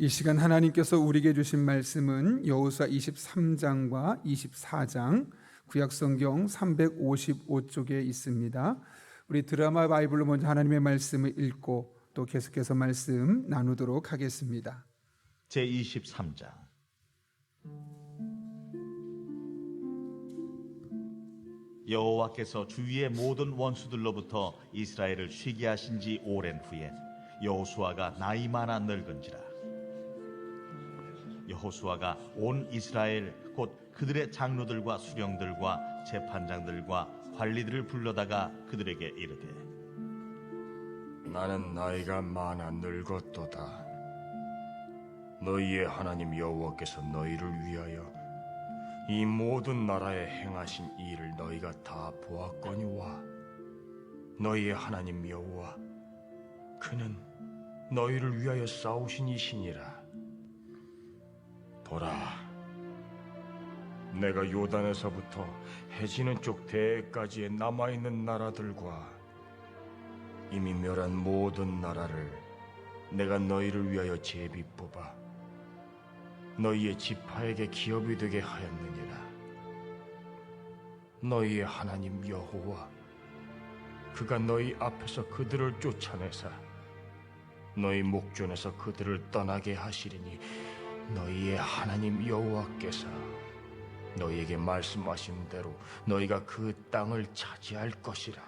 이 시간 하나님께서 우리에게 주신 말씀은 여호수아 23장과 24장 구약 성경 355쪽에 있습니다. 우리 드라마 바이블로 먼저 하나님의 말씀을 읽고 또 계속해서 말씀 나누도록 하겠습니다. 제 23장 여호와께서 주위의 모든 원수들로부터 이스라엘을 쉬게 하신 지 오랜 후에 여호수아가 나이 많아 늙은지라 여호수아가 온 이스라엘 곧 그들의 장로들과 수령들과 재판장들과 관리들을 불러다가 그들에게 이르되 나는 나이가 많아 늙었도다. 너희의 하나님 여호와께서 너희를 위하여 이 모든 나라에 행하신 일을 너희가 다 보았거니와 너희의 하나님 여호와 그는 너희를 위하여 싸우신 이시니라. 보라, 내가 요단에서부터 해지는 쪽 대까지의 남아 있는 나라들과 이미 멸한 모든 나라를 내가 너희를 위하여 제비 뽑아 너희의 지파에게 기업이 되게 하였느니라. 너희의 하나님 여호와 그가 너희 앞에서 그들을 쫓아내사 너희 목전에서 그들을 떠나게 하시리니 너희의 하나님 여호와께서 너희에게 말씀하신 대로 너희가 그 땅을 차지할 것이라.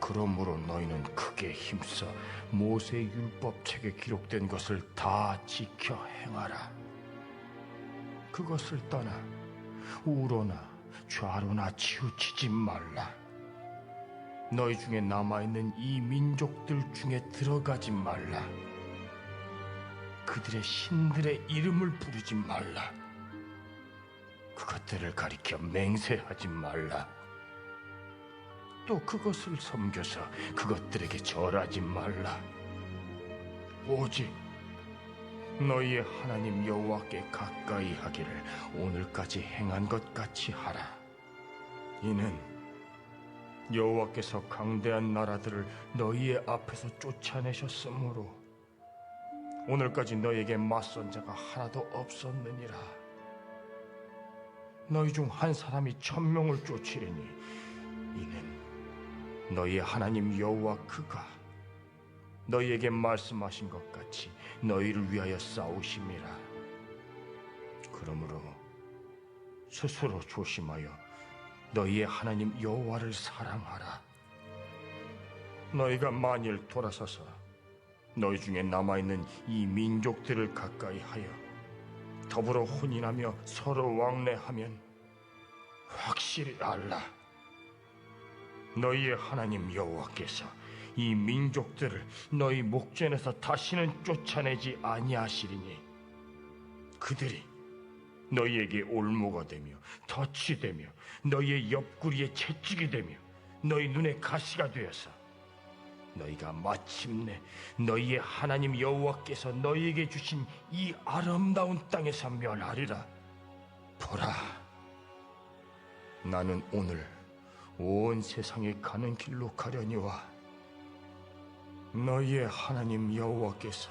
그러므로 너희는 크게 힘써 모세 율법책에 기록된 것을 다 지켜 행하라. 그것을 떠나 우로나 좌로나 치우치지 말라. 너희 중에 남아있는 이 민족들 중에 들어가지 말라. 그들의 신들의 이름을 부르지 말라. 그것들을 가리켜 맹세하지 말라. 또 그것을 섬겨서 그것들에게 절하지 말라. 오직 너희의 하나님 여호와께 가까이 하기를 오늘까지 행한 것 같이 하라. 이는 여호와께서 강대한 나라들을 너희의 앞에서 쫓아내셨으므로 오늘까지 너희에게 맞선 자가 하나도 없었느니라. 너희 중 한 사람이 천명을 쫓으리니 이는 너희의 하나님 여호와 그가 너희에게 말씀하신 것 같이 너희를 위하여 싸우심이라. 그러므로 스스로 조심하여 너희의 하나님 여호와를 사랑하라. 너희가 만일 돌아서서 너희 중에 남아 있는 이 민족들을 가까이 하여 더불어 혼인하며 서로 왕래하면 확실히 알라. 너희의 하나님 여호와께서 이 민족들을 너희 목전에서 다시는 쫓아내지 아니하시리니 그들이 너희에게 올무가 되며 덫이 되며 너희의 옆구리에 채찍이 되며 너희 눈에 가시가 되어서 너희가 마침내 너희의 하나님 여호와께서 너희에게 주신 이 아름다운 땅에서 멸하리라. 보라 나는 오늘 온 세상에 가는 길로 가려니와 너희의 하나님 여호와께서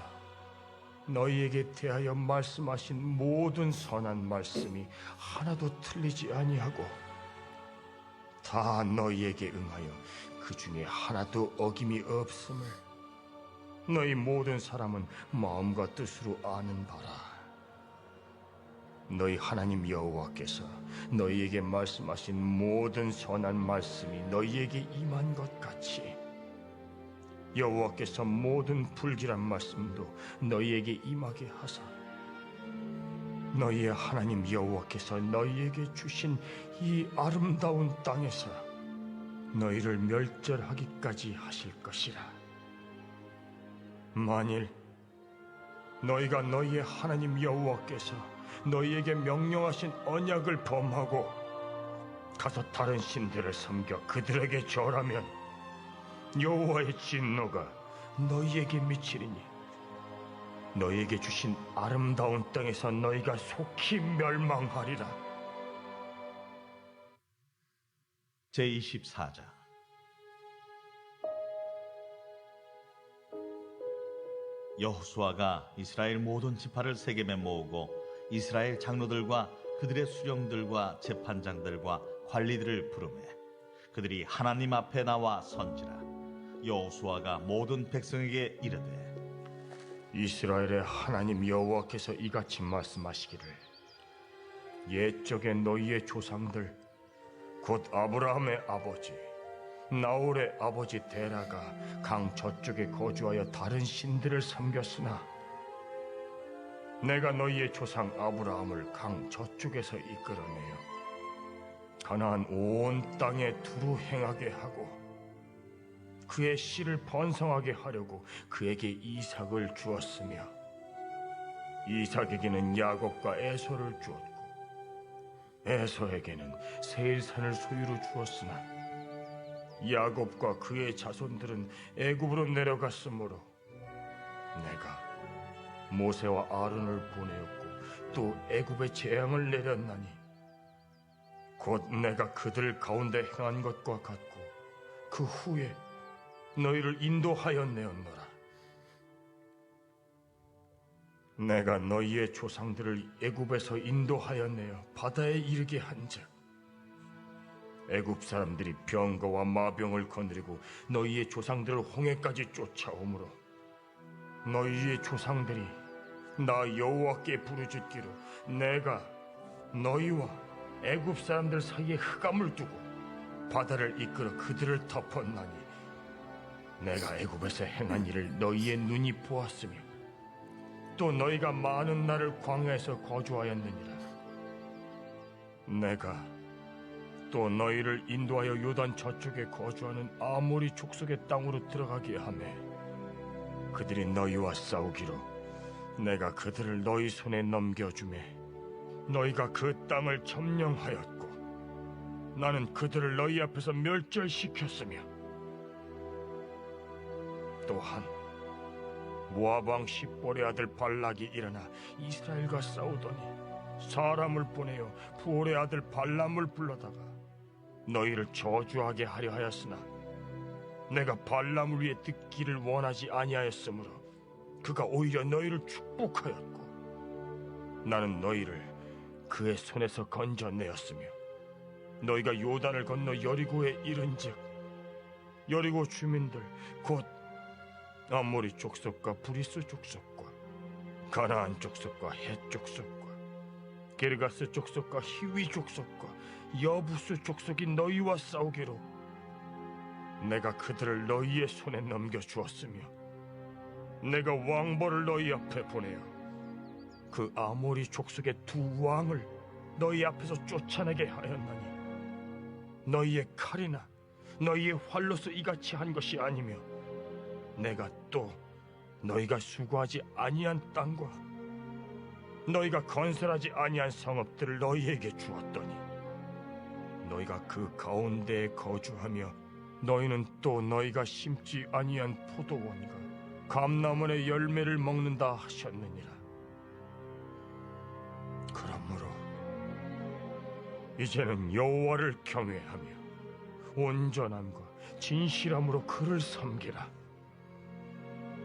너희에게 대하여 말씀하신 모든 선한 말씀이 하나도 틀리지 아니하고 다 너희에게 응하여 그 중에 하나도 어김이 없음을 너희 모든 사람은 마음과 뜻으로 아는 바라. 너희 하나님 여호와께서 너희에게 말씀하신 모든 선한 말씀이 너희에게 임한 것 같이 여호와께서 모든 불길한 말씀도 너희에게 임하게 하사 너희의 하나님 여호와께서 너희에게 주신 이 아름다운 땅에서 너희를 멸절하기까지 하실 것이라. 만일 너희가 너희의 하나님 여호와께서 너희에게 명령하신 언약을 범하고 가서 다른 신들을 섬겨 그들에게 절하면 여호와의 진노가 너희에게 미치리니 너희에게 주신 아름다운 땅에서 너희가 속히 멸망하리라 제 24장 여호수아가 이스라엘 모든 지파를 세겜에 모으고 이스라엘 장로들과 그들의 수령들과 재판장들과 관리들을 부르매 그들이 하나님 앞에 나와 선지라. 여호수아가 모든 백성에게 이르되 이스라엘의 하나님 여호와께서 이같이 말씀하시기를 옛적에 너희의 조상들 곧 아브라함의 아버지 나홀의 아버지 데라가 강 저쪽에 거주하여 다른 신들을 섬겼으나 내가 너희의 조상 아브라함을 강 저쪽에서 이끌어내어 가나안 온 땅에 두루 행하게 하고 그의 씨를 번성하게 하려고 그에게 이삭을 주었으며 이삭에게는 야곱과 에서를 주었고 에서에게는 세일산을 소유로 주었으나 야곱과 그의 자손들은 애굽으로 내려갔으므로 내가 모세와 아론을 보내었고 또 애굽에 재앙을 내렸나니 곧 내가 그들 가운데 행한 것과 같고 그 후에 너희를 인도하였내었노라. 내가 너희의 조상들을 애굽에서 인도하였내어 바다에 이르게 한즉 애굽 사람들이 병거와 마병을 거느리고 너희의 조상들을 홍해까지 쫓아오므로 너희의 조상들이 나 여호와께 부르짖기로 내가 너희와 애굽 사람들 사이에 흑암을 두고 바다를 이끌어 그들을 덮었나니 내가 애굽에서 행한 일을 너희의 눈이 보았으며 또 너희가 많은 날을 광야에서 거주하였느니라. 내가 또 너희를 인도하여 요단 저쪽에 거주하는 아모리 족속의 땅으로 들어가게 하매 그들이 너희와 싸우기로 내가 그들을 너희 손에 넘겨주매 너희가 그 땅을 점령하였고 나는 그들을 너희 앞에서 멸절시켰으며 또한 모압 왕 십볼의 아들 발락이 일어나 이스라엘과 싸우더니 사람을 보내어 부올의 아들 발람을 불러다가 너희를 저주하게 하려 하였으나 내가 발람을 위해 듣기를 원하지 아니하였으므로 그가 오히려 너희를 축복하였고 나는 너희를 그의 손에서 건져내었으며 너희가 요단을 건너 여리고에 이른즉 여리고 주민들 곧 아모리 족속과 브리스 족속과 가나안 족속과 헷 족속과 게르가스 족속과 히위 족속과 여부스 족속이 너희와 싸우기로 내가 그들을 너희의 손에 넘겨 주었으며 내가 왕벌을 너희 앞에 보내어 그 아모리 족속의 두 왕을 너희 앞에서 쫓아내게 하였나니 너희의 칼이나 너희의 활로서 이같이 한 것이 아니며 내가 또 너희가 수고하지 아니한 땅과 너희가 건설하지 아니한 성읍들을 너희에게 주었더니 너희가 그 가운데에 거주하며 너희는 또 너희가 심지 아니한 포도원과 감나무의 열매를 먹는다 하셨느니라. 그러므로 이제는 여호와를 경외하며 온전함과 진실함으로 그를 섬기라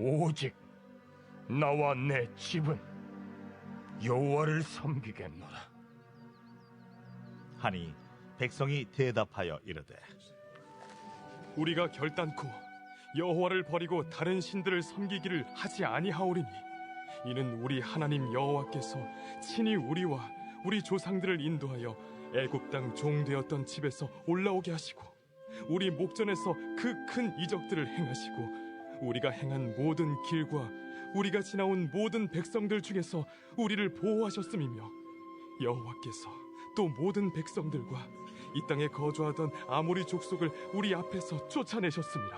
오직 나와 내 집은 여호와를 섬기겠노라. 하니 백성이 대답하여 이르되 우리가 결단코 여호와를 버리고 다른 신들을 섬기기를 하지 아니하오리니 이는 우리 하나님 여호와께서 친히 우리와 우리 조상들을 인도하여 애굽 땅 종되었던 집에서 올라오게 하시고 우리 목전에서 그 큰 이적들을 행하시고 우리가 행한 모든 길과 우리가 지나온 모든 백성들 중에서 우리를 보호하셨음이며 여호와께서 또 모든 백성들과 이 땅에 거주하던 아모리 족속을 우리 앞에서 쫓아내셨습니다.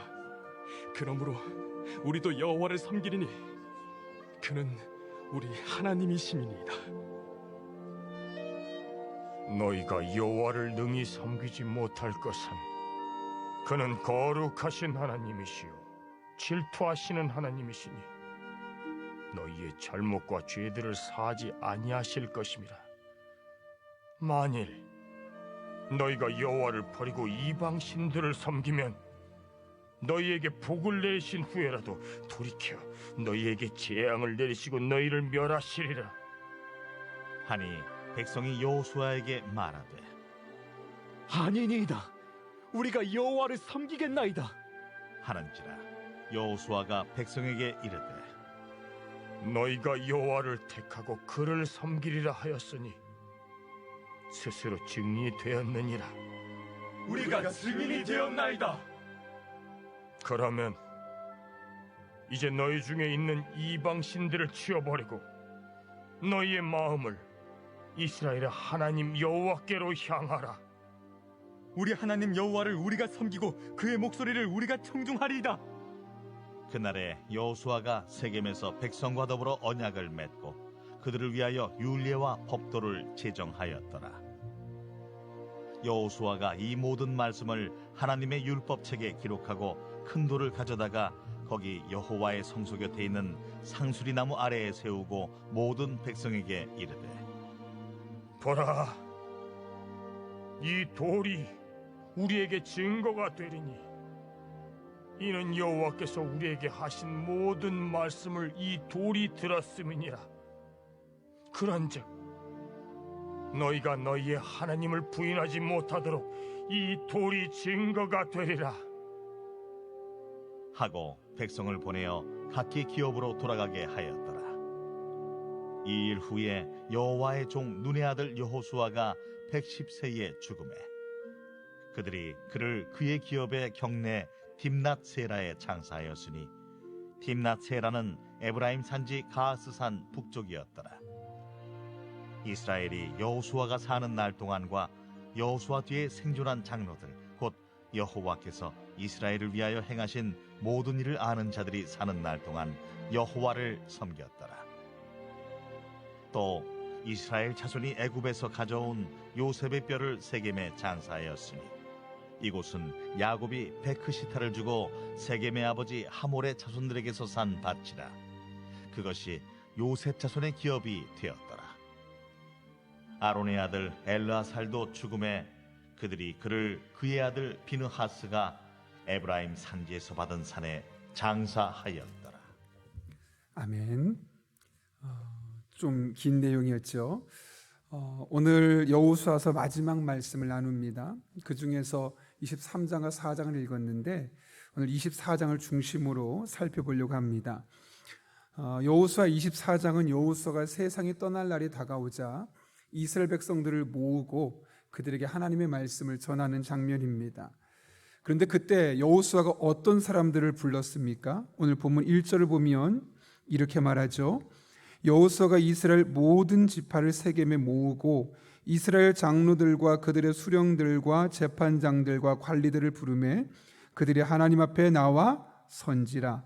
그러므로 우리도 여호와를 섬기리니 그는 우리 하나님이심이니이다. 너희가 여호와를 능히 섬기지 못할 것은 그는 거룩하신 하나님이시요 질투하시는 하나님이시니 너희의 잘못과 죄들을 사지 아니하실 것임이라 만일 너희가 여호와를 버리고 이방 신들을 섬기면 너희에게 복을 내신 후에라도 돌이켜 너희에게 재앙을 내리시고 너희를 멸하시리라 하니 백성이 여호수아에게 말하되 아니니이다. 우리가 여호와를 섬기겠나이다. 하는지라 여호수아가 백성에게 이르되 너희가 여호와를 택하고 그를 섬기리라 하였으니 스스로 증인이 되었느니라. 우리가 증인이 되었나이다. 그러면 이제 너희 중에 있는 이방 신들을 치워버리고 너희의 마음을 이스라엘의 하나님 여호와께로 향하라. 우리 하나님 여호와를 우리가 섬기고 그의 목소리를 우리가 청중하리이다. 그날에 여호수아가 세겜에서 백성과 더불어 언약을 맺고 그들을 위하여 율례와 법도를 제정하였더라. 여호수아가 이 모든 말씀을 하나님의 율법책에 기록하고 큰 돌을 가져다가 거기 여호와의 성소 곁에 있는 상수리 나무 아래에 세우고 모든 백성에게 이르되 보라, 이 돌이 우리에게 증거가 되리니 이는 여호와께서 우리에게 하신 모든 말씀을 이 돌이 들었음이니라. 그런즉 너희가 너희의 하나님을 부인하지 못하도록 이 돌이 증거가 되리라. 하고 백성을 보내어 각기 기업으로 돌아가게 하였더라. 이 일 후에 여호와의 종 눈의 아들 여호수아가 110세에 죽음에 그들이 그를 그의 기업의 경내 딥낫 세라에 장사하였으니 딥낫 세라는 에브라임 산지 가스산 북쪽이었더라. 이스라엘이 여호수아가 사는 날 동안과 여호수아 뒤에 생존한 장로들 곧 여호와께서 이스라엘을 위하여 행하신 모든 일을 아는 자들이 사는 날 동안 여호와를 섬겼더라. 또 이스라엘 자손이 애굽에서 가져온 요셉의 뼈를 세겜에 장사하였으니 이곳은 야곱이 베크시타를 주고 세겜의 아버지 하몰의 자손들에게서 산 밭이라 그것이 요셉 자손의 기업이 되었더라. 아론의 아들 엘라살도 죽음에 그들이 그를 그의 아들 비느하스가 에브라임 산지에서 받은 산에 장사하였더라. 아멘. 좀긴 내용이었죠. 어, 오늘 여호수아서 마지막 말씀을 나눕니다. 그 중에서 23장과 4장을 읽었는데 오늘 24장을 중심으로 살펴보려고 합니다. 어, 여호수아 24장은 여호수아가 세상이 떠날 날이 다가오자 이스라엘 백성들을 모으고 그들에게 하나님의 말씀을 전하는 장면입니다. 그런데 그때 여호수아가 어떤 사람들을 불렀습니까? 오늘 본문 1절을 보면 이렇게 말하죠. 여호수아가 이스라엘 모든 지파를 세겜에 모으고 이스라엘 장로들과 그들의 수령들과 재판장들과 관리들을 부르매 그들이 하나님 앞에 나와 선지라.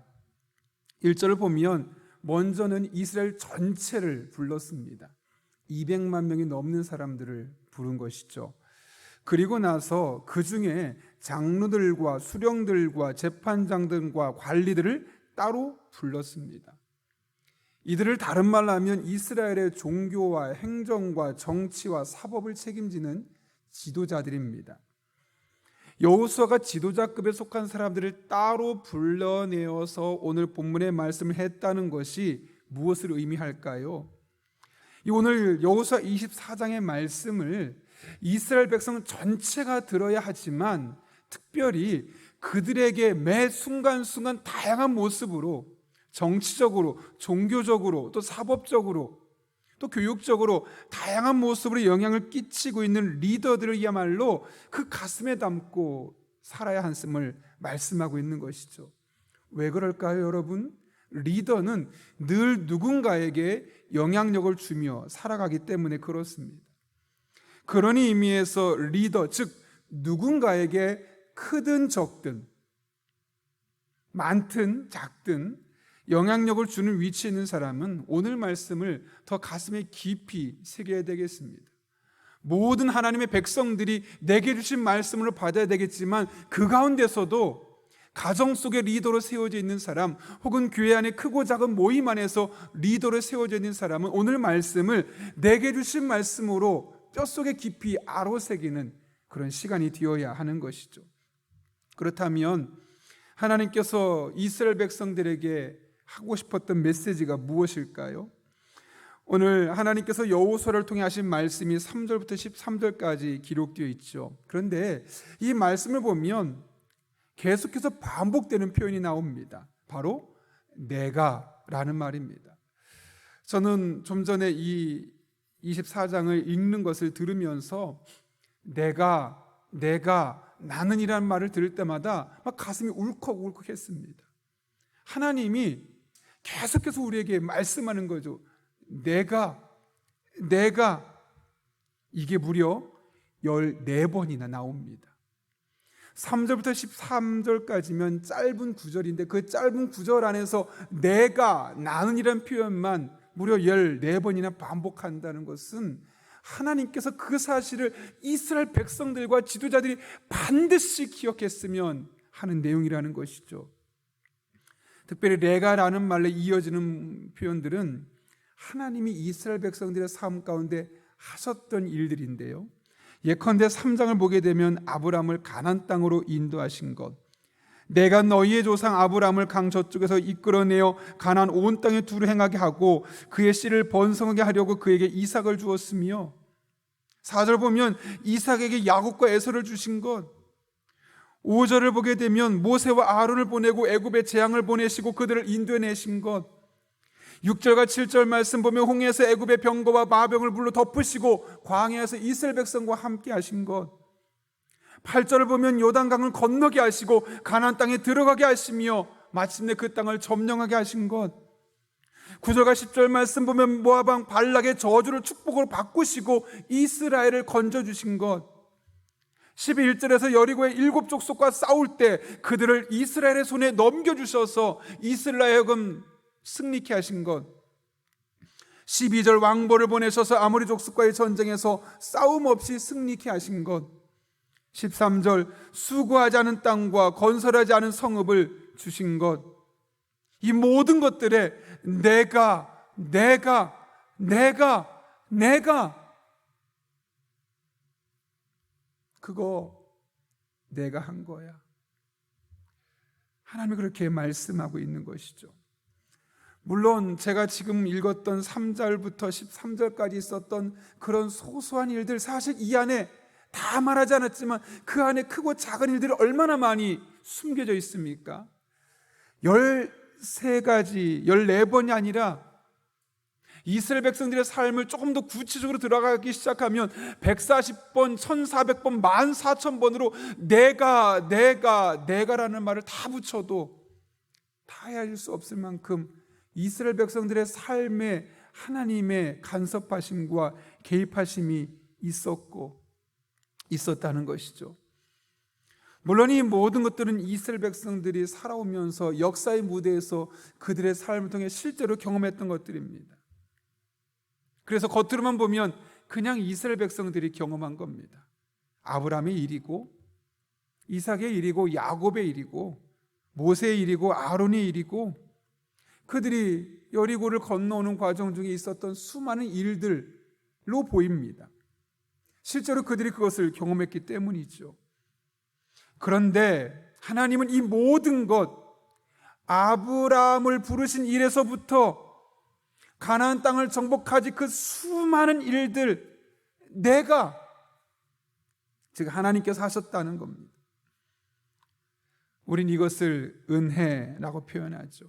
1절을 보면 먼저는 이스라엘 전체를 불렀습니다. 200만 명이 넘는 사람들을 부른 것이죠. 그리고 나서 그 중에 장로들과 수령들과 재판장들과 관리들을 따로 불렀습니다. 이들을 다른 말로 하면 이스라엘의 종교와 행정과 정치와 사법을 책임지는 지도자들입니다. 여호수아가 지도자급에 속한 사람들을 따로 불러내어서 오늘 본문의 말씀을 했다는 것이 무엇을 의미할까요? 이 오늘 여호수아 24장의 말씀을 이스라엘 백성 전체가 들어야 하지만 특별히 그들에게 매 순간순간 다양한 모습으로 정치적으로, 종교적으로, 또 사법적으로, 또 교육적으로 다양한 모습으로 영향을 끼치고 있는 리더들이야말로 그 가슴에 담고 살아야 한음을 말씀하고 있는 것이죠. 왜 그럴까요, 여러분? 리더는 늘 누군가에게 영향력을 주며 살아가기 때문에 그렇습니다. 그런 의미에서 리더, 즉 누군가에게 크든 적든 많든 작든 영향력을 주는 위치에 있는 사람은 오늘 말씀을 더 가슴에 깊이 새겨야 되겠습니다. 모든 하나님의 백성들이 내게 주신 말씀을 받아야 되겠지만 그 가운데서도 가정 속에 리더로 세워져 있는 사람 혹은 교회 안에 크고 작은 모임 안에서 리더로 세워져 있는 사람은 오늘 말씀을 내게 주신 말씀으로 뼛속에 깊이 아로새기는 그런 시간이 되어야 하는 것이죠. 그렇다면 하나님께서 이스라엘 백성들에게 하고 싶었던 메시지가 무엇일까요? 오늘 하나님께서 여호수아를 통해 하신 말씀이 3절부터 13절까지 기록되어 있죠. 그런데 이 말씀을 보면 계속해서 반복되는 표현이 나옵니다. 바로 내가라는 말입니다. 저는 좀 전에 이 24장을 읽는 것을 들으면서 내가 내가 나는이라는 말을 들을 때마다 막 가슴이 울컥울컥했습니다. 하나님이 계속해서 우리에게 말씀하는 거죠. 내가 내가 이게 무려 14번이나 나옵니다. 3절부터 13절까지면 짧은 구절인데 그 짧은 구절 안에서 내가 나는이라는 표현만 무려 14번이나 반복한다는 것은 하나님께서 그 사실을 이스라엘 백성들과 지도자들이 반드시 기억했으면 하는 내용이라는 것이죠. 특별히 레가라는 말로 이어지는 표현들은 하나님이 이스라엘 백성들의 삶 가운데 하셨던 일들인데요. 예컨대 3장을 보게 되면 아브람을 가난 땅으로 인도하신 것. 내가 너희의 조상 아브람을 강 저쪽에서 이끌어내어 가난 온 땅에 두루 행하게 하고 그의 씨를 번성하게 하려고 그에게 이삭을 주었으며 4절 보면 이삭에게 야곱과 에서를 주신 것 5절을 보게 되면 모세와 아론을 보내고 애굽에 재앙을 보내시고 그들을 인도해내신 것. 6절과 7절 말씀 보면 홍해에서 애굽의 병거와 마병을 불러 덮으시고 광야에서 이스라엘 백성과 함께 하신 것. 8절을 보면 요단강을 건너게 하시고 가나안 땅에 들어가게 하시며 마침내 그 땅을 점령하게 하신 것. 9절과 10절 말씀 보면 왕 발락의 저주를 축복으로 바꾸시고 이스라엘을 건져 주신 것 11절에서 여리고의 일곱 족속과 싸울 때 그들을 이스라엘의 손에 넘겨 주셔서 이스라엘금 승리케 하신 것. 12절 왕보를 보내셔서 아모리 족속과의 전쟁에서 싸움 없이 승리케 하신 것. 13절 수고하지 않은 땅과 건설하지 않은 성읍을 주신 것. 이 모든 것들에 내가 내가 내가 내가 그거 내가 한 거야. 하나님이 그렇게 말씀하고 있는 것이죠. 물론 제가 지금 읽었던 3절부터 13절까지 있었던 그런 소소한 일들 사실 이 안에 다 말하지 않았지만 그 안에 크고 작은 일들이 얼마나 많이 숨겨져 있습니까? 13가지, 14번이 아니라 이스라엘 백성들의 삶을 조금 더 구체적으로 들어가기 시작하면 140번, 1400번, 14,000번으로 내가, 내가, 내가라는 말을 다 붙여도 다 헤아릴 수 없을 만큼 이스라엘 백성들의 삶에 하나님의 간섭하심과 개입하심이 있었고 있었다는 것이죠. 물론 이 모든 것들은 이스라엘 백성들이 살아오면서 역사의 무대에서 그들의 삶을 통해 실제로 경험했던 것들입니다. 그래서 겉으로만 보면 그냥 이스라엘 백성들이 경험한 겁니다. 아브라함의 일이고 이삭의 일이고 야곱의 일이고 모세의 일이고 아론의 일이고 그들이 여리고를 건너오는 과정 중에 있었던 수많은 일들로 보입니다. 실제로 그들이 그것을 경험했기 때문이죠. 그런데 하나님은 이 모든 것 아브라함을 부르신 일에서부터 가나안 땅을 정복하지 그 수많은 일들 내가 즉 하나님께서 하셨다는 겁니다. 우린 이것을 은혜라고 표현하죠.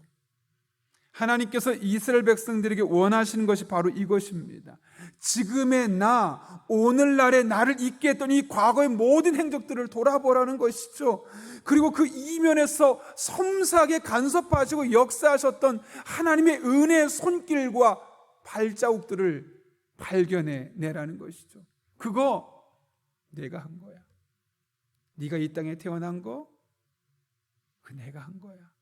하나님께서 이스라엘 백성들에게 원하시는 것이 바로 이것입니다. 지금의 나, 오늘날의 나를 있게 했던 이 과거의 모든 행적들을 돌아보라는 것이죠. 그리고 그 이면에서 섬세하게 간섭하시고 역사하셨던 하나님의 은혜의 손길과 발자국들을 발견해 내라는 것이죠. 그거 내가 한 거야. 네가 이 땅에 태어난 거, 그 내가 한 거야.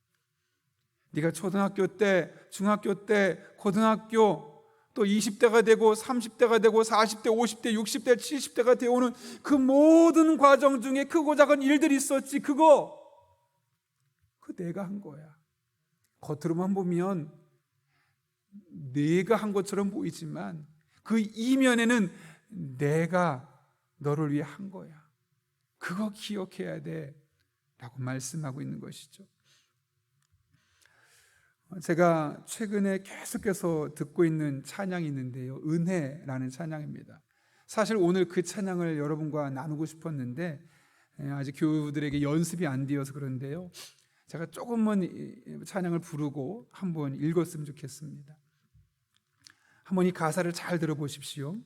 네가 초등학교 때, 중학교 때, 고등학교 또 20대가 되고 30대가 되고 40대, 50대, 60대, 70대가 되어오는 그 모든 과정 중에 크고 작은 일들이 있었지. 그거 그 내가 한 거야. 겉으로만 보면 내가 한 것처럼 보이지만 그 이면에는 내가 너를 위해 한 거야. 그거 기억해야 돼. 라고 말씀하고 있는 것이죠. 제가 최근에 계속해서 듣고 있는 찬양이 있는데요. 은혜라는 찬양입니다. 사실 오늘 그 찬양을 여러분과 나누고 싶었는데 예, 아직 교우들에게 연습이 안 되어서 그런데요. 제가 조금만 이 찬양을 부르고 한번 읽었으면 좋겠습니다. 한번 이 가사를 잘 들어보십시오.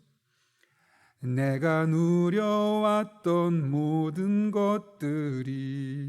내가 누려왔던 모든 것들이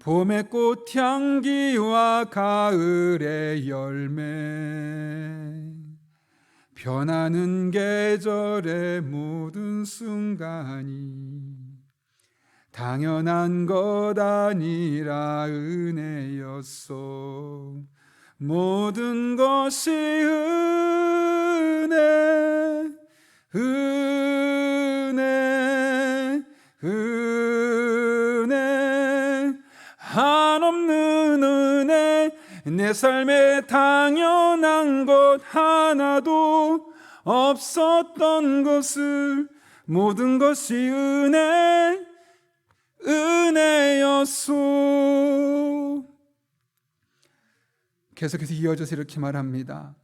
봄의 꽃향기와 가을의 열매. 변하는 계절의 모든 순간이 당연한 것 아니라 은혜였소. 모든 것이 은혜 은혜 은혜 한없는 은혜 내 삶에 당연한 것 하나도 없었던 것을 모든 것이 은혜 은혜였소. 계속해서 이어져서 이렇게 말합니다.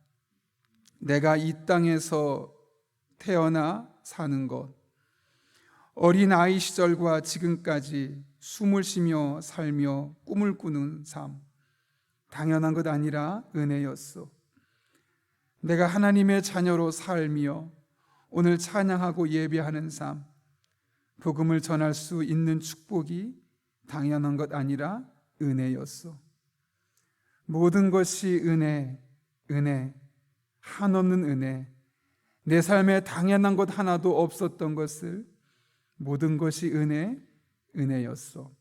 내가 이 땅에서 태어나 사는 것 어린 아이 시절과 지금까지 숨을 쉬며 살며 꿈을 꾸는 삶 당연한 것 아니라 은혜였소. 내가 하나님의 자녀로 살며 오늘 찬양하고 예배하는 삶 복음을 전할 수 있는 축복이 당연한 것 아니라 은혜였소. 모든 것이 은혜, 은혜, 한없는 은혜, 내 삶에 당연한 것 하나도 없었던 것을 모든 것이 은혜, 은혜였어.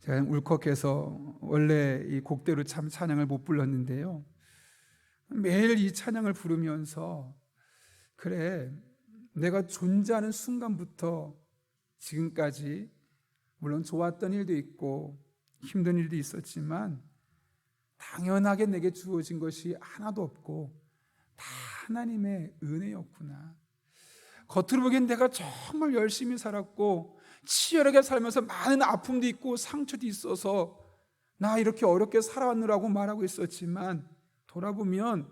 제가 울컥해서 원래 이 곡대로 참 찬양을 못 불렀는데요. 매일 이 찬양을 부르면서 그래 내가 존재하는 순간부터 지금까지 물론 좋았던 일도 있고 힘든 일도 있었지만 당연하게 내게 주어진 것이 하나도 없고 다 하나님의 은혜였구나. 겉으로 보기엔 내가 정말 열심히 살았고 치열하게 살면서 많은 아픔도 있고 상처도 있어서 나 이렇게 어렵게 살아왔느라고 말하고 있었지만 돌아보면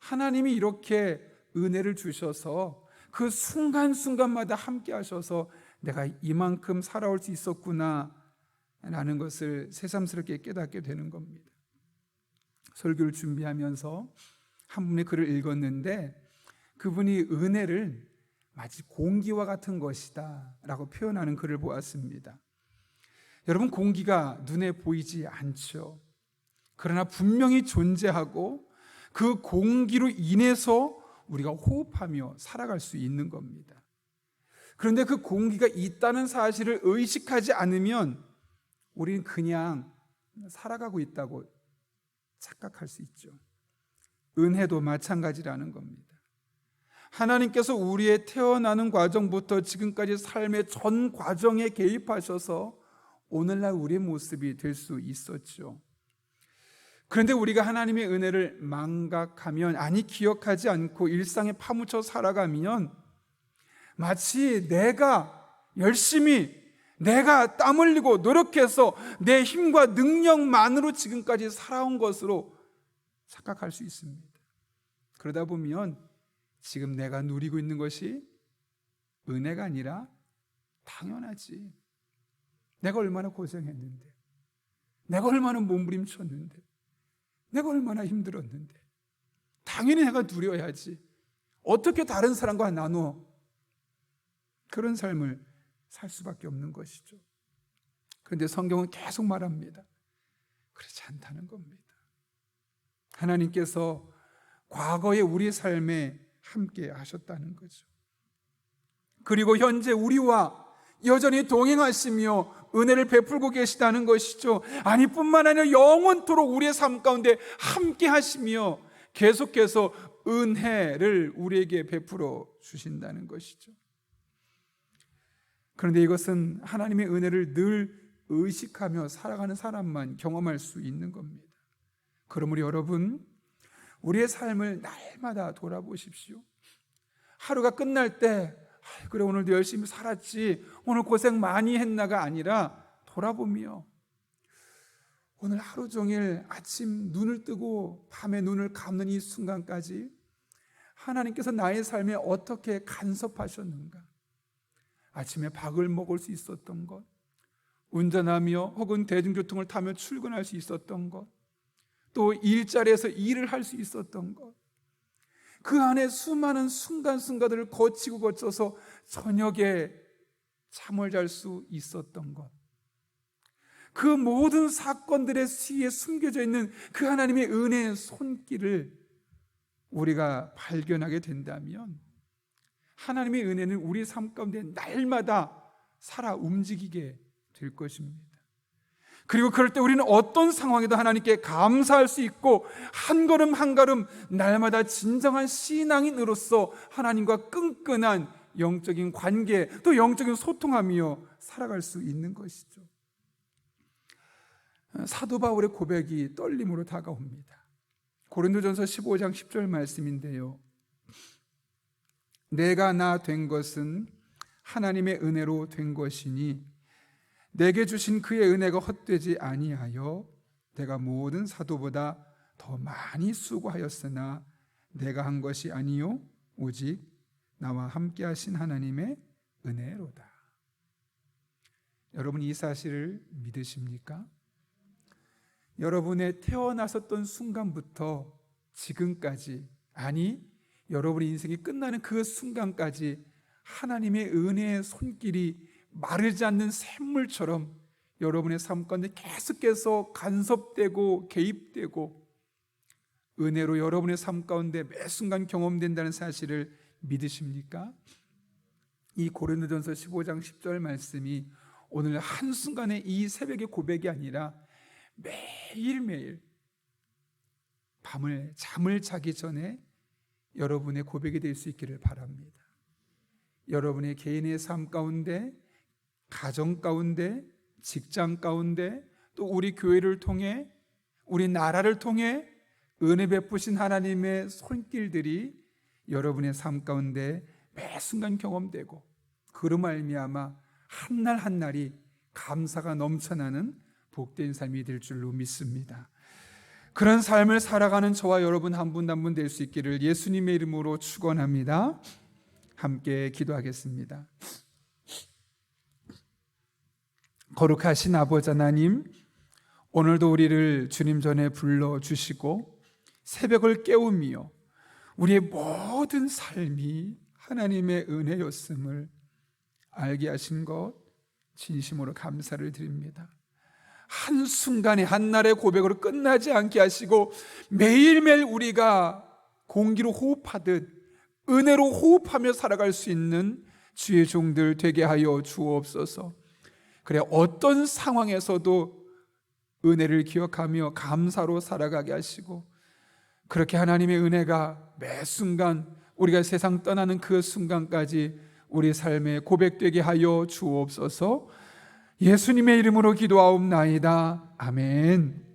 하나님이 이렇게 은혜를 주셔서 그 순간순간마다 함께 하셔서 내가 이만큼 살아올 수 있었구나 라는 것을 새삼스럽게 깨닫게 되는 겁니다. 설교를 준비하면서 한 분의 글을 읽었는데 그분이 은혜를 마치 공기와 같은 것이다 라고 표현하는 글을 보았습니다. 여러분, 공기가 눈에 보이지 않죠. 그러나 분명히 존재하고 그 공기로 인해서 우리가 호흡하며 살아갈 수 있는 겁니다. 그런데 그 공기가 있다는 사실을 의식하지 않으면 우리는 그냥 살아가고 있다고 착각할 수 있죠. 은혜도 마찬가지라는 겁니다. 하나님께서 우리의 태어나는 과정부터 지금까지 삶의 전 과정에 개입하셔서 오늘날 우리의 모습이 될 수 있었죠. 그런데 우리가 하나님의 은혜를 망각하면, 아니, 기억하지 않고 일상에 파묻혀 살아가면 마치 내가 열심히 내가 땀 흘리고 노력해서 내 힘과 능력만으로 지금까지 살아온 것으로 착각할 수 있습니다. 그러다 보면 지금 내가 누리고 있는 것이 은혜가 아니라 당연하지. 내가 얼마나 고생했는데, 내가 얼마나 몸부림쳤는데, 내가 얼마나 힘들었는데. 당연히 내가 누려야지. 어떻게 다른 사람과 나누어 그런 삶을 살 수밖에 없는 것이죠. 그런데 성경은 계속 말합니다. 그렇지 않다는 겁니다. 하나님께서 과거의 우리 삶에 함께 하셨다는 거죠. 그리고 현재 우리와 여전히 동행하시며 은혜를 베풀고 계시다는 것이죠. 아니 뿐만 아니라 영원토록 우리의 삶 가운데 함께 하시며 계속해서 은혜를 우리에게 베풀어 주신다는 것이죠. 그런데 이것은 하나님의 은혜를 늘 의식하며 살아가는 사람만 경험할 수 있는 겁니다. 그러므로 여러분, 우리의 삶을 날마다 돌아보십시오. 하루가 끝날 때, 아, 그래, 오늘도 열심히 살았지, 오늘 고생 많이 했나가 아니라 돌아보며, 오늘 하루 종일 아침 눈을 뜨고 밤에 눈을 감는 이 순간까지 하나님께서 나의 삶에 어떻게 간섭하셨는가? 아침에 밥을 먹을 수 있었던 것, 운전하며 혹은 대중교통을 타며 출근할 수 있었던 것, 또 일자리에서 일을 할 수 있었던 것, 그 안에 수많은 순간순간들을 거치고 거쳐서 저녁에 잠을 잘 수 있었던 것, 그 모든 사건들의 시에 숨겨져 있는 그 하나님의 은혜의 손길을 우리가 발견하게 된다면 하나님의 은혜는 우리 삶 가운데 날마다 살아 움직이게 될 것입니다. 그리고 그럴 때 우리는 어떤 상황에도 하나님께 감사할 수 있고 한 걸음 한 걸음 날마다 진정한 신앙인으로서 하나님과 끈끈한 영적인 관계 또 영적인 소통하며 살아갈 수 있는 것이죠. 사도 바울의 고백이 떨림으로 다가옵니다. 고린도전서 15장 10절 말씀인데요. 내가 나 된 것은 하나님의 은혜로 된 것이니 내게 주신 그의 은혜가 헛되지 아니하여 내가 모든 사도보다 더 많이 수고하였으나 내가 한 것이 아니요 오직 나와 함께 하신 하나님의 은혜로다. 여러분 이 사실을 믿으십니까? 여러분의 태어나셨던 순간부터 지금까지 아니 여러분의 인생이 끝나는 그 순간까지 하나님의 은혜의 손길이 마르지 않는 샘물처럼 여러분의 삶 가운데 계속해서 간섭되고 개입되고 은혜로 여러분의 삶 가운데 매 순간 경험된다는 사실을 믿으십니까? 이 고린도전서 15장 10절 말씀이 오늘 한순간에 이 새벽의 고백이 아니라 매일매일 밤을 잠을 자기 전에 여러분의 고백이 될 수 있기를 바랍니다. 여러분의 개인의 삶 가운데, 가정 가운데, 직장 가운데, 또 우리 교회를 통해, 우리 나라를 통해 은혜 베푸신 하나님의 손길들이 여러분의 삶 가운데 매 순간 경험되고 그로 말미암아 한 날 한 날이 감사가 넘쳐나는 복된 삶이 될 줄로 믿습니다. 그런 삶을 살아가는 저와 여러분 한 분 한 분 될 수 있기를 예수님의 이름으로 축원합니다. 함께 기도하겠습니다. 거룩하신 아버지 하나님, 오늘도 우리를 주님 전에 불러 주시고 새벽을 깨우며 우리의 모든 삶이 하나님의 은혜였음을 알게 하신 것 진심으로 감사를 드립니다. 한순간에 한날의 고백으로 끝나지 않게 하시고 매일매일 우리가 공기로 호흡하듯 은혜로 호흡하며 살아갈 수 있는 주의 종들 되게 하여 주옵소서. 그래 어떤 상황에서도 은혜를 기억하며 감사로 살아가게 하시고 그렇게 하나님의 은혜가 매 순간 우리가 세상 떠나는 그 순간까지 우리 삶에 고백되게 하여 주옵소서. 예수님의 이름으로 기도하옵나이다. 아멘.